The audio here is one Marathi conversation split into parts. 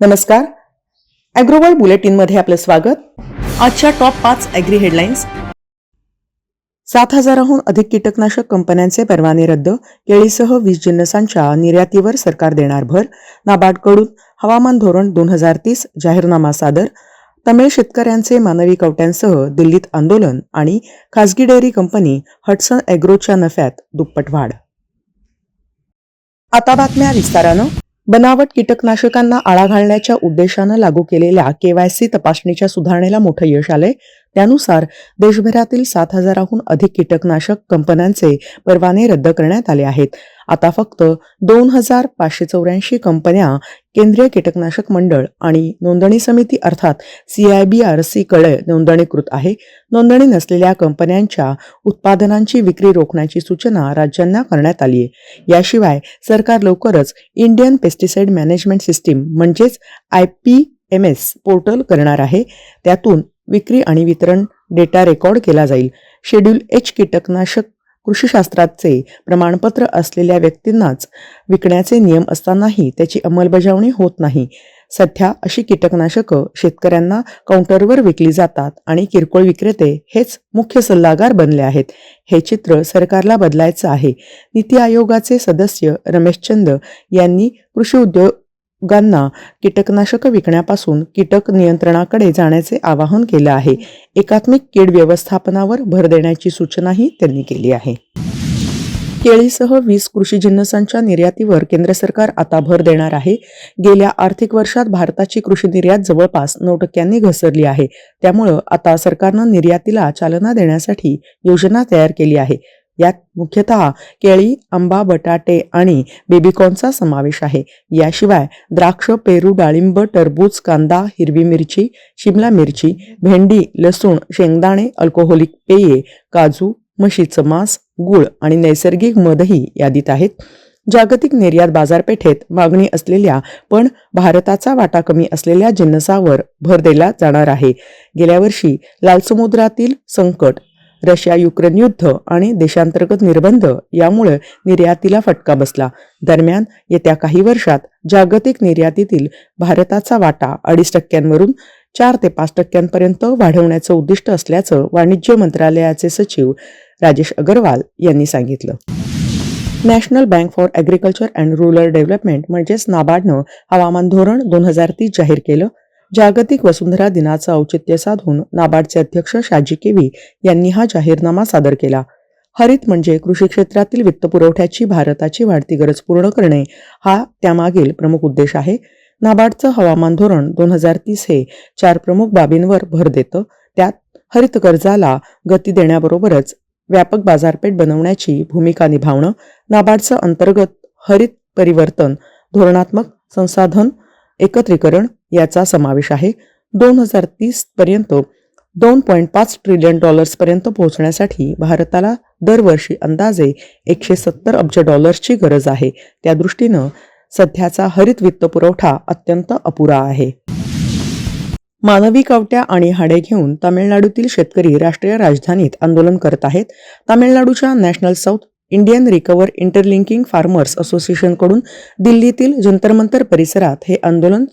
नमस्कार. अॅग्रोवर्ल्ड बुलेटिनमध्ये आपलं स्वागत. आजच्या टॉप पाच अॅग्री हेडलाईन्स सात हजाराहून अधिक कीटकनाशक कंपन्यांचे परवाने रद्द. केळीसह वीस जिन्नसांच्या निर्यातीवर सरकार देणार भर. नाबार्डकडून हवामान धोरण दोन हजार तीस जाहीरनामा सादर. तमिळ शेतकऱ्यांचे मानवी कवट्यांसह दिल्लीत आंदोलन आणि खासगी डेअरी कंपनी हटसन अॅग्रोच्या नफ्यात दुप्पट वाढ. आता बातम्या विस्तारानं. बनावट कीटकनाशकांना आळा घालण्याच्या उद्देशानं लागू केलेल्या केवायसी तपासणीच्या सुधारणेला मोठं यश आलंय. त्यानुसार देशभरातील सात हजाराहून अधिक कीटकनाशक कंपन्यांचे परवाने रद्द करण्यात आले आहेत. आता फक्त दोन हजार पाचशे चौऱ्याऐंशी कंपन्या केंद्रीय कीटकनाशक मंडळ आणि नोंदणी समिती अर्थात सीआयबीआरसी कडे नोंदणीकृत आहे. नोंदणी नसलेल्या कंपन्यांच्या उत्पादनांची विक्री रोखण्याची सूचना राज्यांना करण्यात आली आहे. याशिवाय सरकार लवकरच इंडियन पेस्टिसाइड मॅनेजमेंट सिस्टीम म्हणजेच I P M S portal करणार आहे. त्यातून विक्री आणि वितरण डेटा रेकॉर्ड केला जाईल. शेड्यूल एच कीटकनाशक कृषीशास्त्राचे प्रमाणपत्र असलेल्या व्यक्तींनाच विकण्याचे नियम असतानाही त्याची अंमलबजावणी होत नाही. सध्या अशी कीटकनाशकं शेतकऱ्यांना काउंटरवर विकली जातात आणि किरकोळ विक्रेते हेच मुख्य सल्लागार बनले आहेत. हे चित्र सरकारला बदलायचं आहे. नीती आयोगाचे सदस्य रमेशचंद यांनी कृषी उद्योग उद्योगांना कीटकनाशक विकण्यापासून कीटक नियंत्रणाकडे जाण्याचे आवाहन केलं आहे. एकात्मिक कीड व्यवस्थापनावर भर देण्याची सूचनाही त्यांनी केली आहे. केळीसह वीस कृषी जिन्नसांच्या निर्यातीवर केंद्र सरकार आता भर देणार आहे. गेल्या आर्थिक वर्षात भारताची कृषी निर्यात जवळपास नऊ टक्क्यांनी घसरली आहे. त्यामुळं आता सरकारनं निर्यातीला चालना देण्यासाठी योजना तयार केली आहे. यात मुख्यतः केळी आंबा बटाटे आणि बेबीकॉर्नचा समावेश आहे. याशिवाय द्राक्ष पेरू डाळिंब टरबूज कांदा हिरवी मिरची शिमला मिरची भेंडी लसूण शेंगदाणे अल्कोहोलिक पेये काजू म्हशीचं मांस गुळ आणि नैसर्गिक मधही यादीत आहेत. जागतिक निर्यात बाजारपेठेत मागणी असलेल्या पण भारताचा वाटा कमी असलेल्या जिन्नसावर भर दिला जाणार आहे. गेल्या वर्षी लाल समुद्रातील संकट रशिया युक्रेन युद्ध आणि देशांतर्गत निर्बंध यामुळे निर्यातीला फटका बसला. दरम्यान येत्या काही वर्षात जागतिक निर्यातीतील भारताचा वाटा अडीच टक्क्यांवरून चार ते पाच टक्क्यांपर्यंत वाढवण्याचं उद्दिष्ट असल्याचं वाणिज्य मंत्रालयाचे सचिव राजेश अगरवाल यांनी सांगितलं. National bank for agriculture and rural development म्हणजेच नाबार्डनं हवामान धोरण दोन हजार तीस जाहीर केलं. जागतिक वसुंधरा दिनाचं औचित्य साधून नाबार्डचे अध्यक्ष शाजी केवी यांनी हा जाहीरनामा सादर केला. हरित म्हणजे कृषी क्षेत्रातील वित्तपुरवठ्याची भारताची वाढती गरज पूर्ण करणे हा त्यामागील प्रमुख उद्देश आहे. नाबार्डचं हवामान धोरण दोन हजार तीस हे चार प्रमुख बाबींवर भर देतं. त्यात हरित कर्जाला गती देण्याबरोबरच व्यापक बाजारपेठ बनवण्याची भूमिका निभावणं नाबार्डचं अंतर्गत हरित परिवर्तन धोरणात्मक संसाधन एकत्रीकरण याचा समावेश आहे. दोन हजार तीस पर्यंत दोन पॉईंट पाच ट्रिलियन डॉलर्सपर्यंत पोहोचण्यासाठी भारताला दरवर्षी अंदाजे एकशे सत्तर अब्ज डॉलर्सची गरज आहे. त्या दृष्टीनं सध्याचा हरित वित्त पुरवठा अत्यंत अपुरा आहे. मानवी कवट्या आणि हाडे घेऊन तामिळनाडूतील शेतकरी राष्ट्रीय राजधानीत आंदोलन करत आहेत. तामिळनाडूच्या national south Indian recover interlinking farmers असोसिएशनकडून दिल्लीतील जंतरमंतर परिसरात हे आंदोलन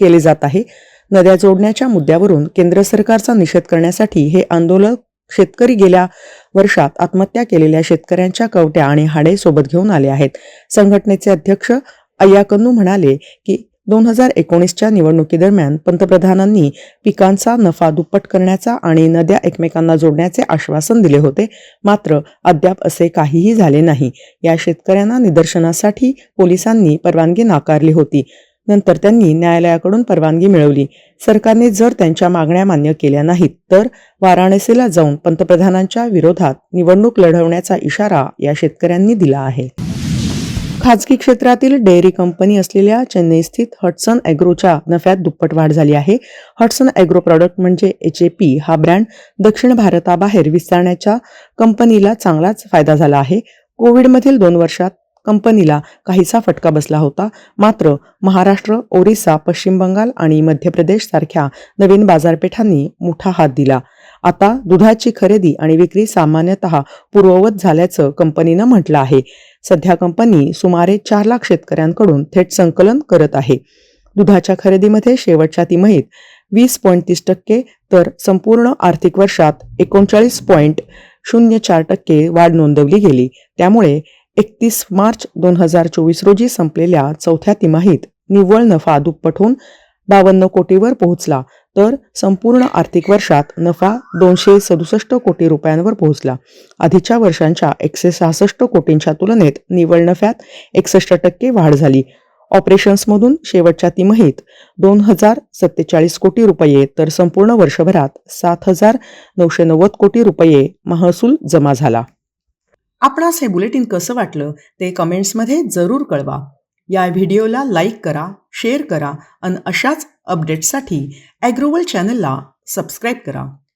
केले जात आहे. नद्या जोडण्याच्या मुद्द्यावरून केंद्र सरकारचा निषेध करण्यासाठी हे आंदोलन शेतकरी गेल्या वर्षात आत्महत्या केलेल्या शेतकऱ्यांच्या कवट्या आणि हाडे सोबत घेऊन आले आहेत. संघटनेचे अध्यक्ष अय्याकन्नू म्हणाले की दोन हजार एकोणीसच्या निवडणुकीदरम्यान पंतप्रधानांनी पिकांचा नफा दुप्पट करण्याचा आणि नद्या एकमेकांना जोडण्याचे आश्वासन दिले होते. मात्र अद्याप असे काहीही झाले नाही. या शेतकऱ्यांना निदर्शनासाठी पोलिसांनी परवानगी नाकारली होती. नंतर त्यांनी न्यायालयाकडून परवानगी मिळवली. सरकारने जर त्यांच्या मागण्या मान्य केल्या नाहीत तर वाराणसीला जाऊन पंतप्रधानांच्या विरोधात निवडणूक लढवण्याचा इशारा या शेतकऱ्यांनी दिला आहे. खाजगी क्षेत्रातील डेअरी कंपनी असलेल्या चेन्नई स्थित हटसन ॲग्रोच्या नफ्यात दुप्पट वाढ झाली आहे. हटसन ॲग्रो प्रॉडक्ट म्हणजे एच ए पी हा ब्रँड दक्षिण भारताबाहेर विस्तारण्याच्या कंपनीला चांगलाच फायदा झाला आहे. कोविडमधील दोन वर्षात कंपनीला काहीसा फटका बसला होता. मात्र महाराष्ट्र ओरिसा पश्चिम बंगाल आणि मध्य प्रदेश सारख्या नवीन बाजारपेठांनी मोठा हात दिला. आता दुधाची खरेदी आणि विक्री सामान्यतः पूर्ववत झाल्याचं कंपनीनं म्हटलं आहे. सध्या कंपनी सुमारे चार लाख शेतकऱ्यांकडून थेट संकलन करत आहे. दुधाच्या खरेदीमध्ये शेवटच्या तिमाहीत वीस पॉईंट तीस टक्के तर संपूर्ण आर्थिक वर्षात एकोणचाळीस पॉईंट शून्य चार टक्के वाढ नोंदवली गेली. त्यामुळे एकतीस मार्च दोन हजार चोवीस रोजी संपलेल्या चौथ्या तिमाहीत निव्वळ नफा दुप्पट होऊन बावन्न कोटीवर पोहोचला. तर संपूर्ण आर्थिक वर्षात नफा दोनशे सदुसष्ट कोटी रुपयांवर पोहोचला. आधीच्या वर्षांच्या एकशे सहासष्ट कोटींच्या तुलनेत निव्वळ नफ्यात एकसष्ट टक्के वाढ झाली. ऑपरेशन्समधून शेवटच्या तिमाहीत दोन हजार सत्तेचाळीस कोटी रुपये तर संपूर्ण वर्षभरात सात हजार नऊशे नव्वद कोटी रुपये महसूल जमा झाला. आपणास हे बुलेटिन कसं वाटलं ते कमेंट्समध्ये जरूर कळवा. या व्हिडिओला लाईक करा शेअर करा आणि अशाच अपडेट्ससाठी ॲग्रोवल चॅनलला सबस्क्राईब करा.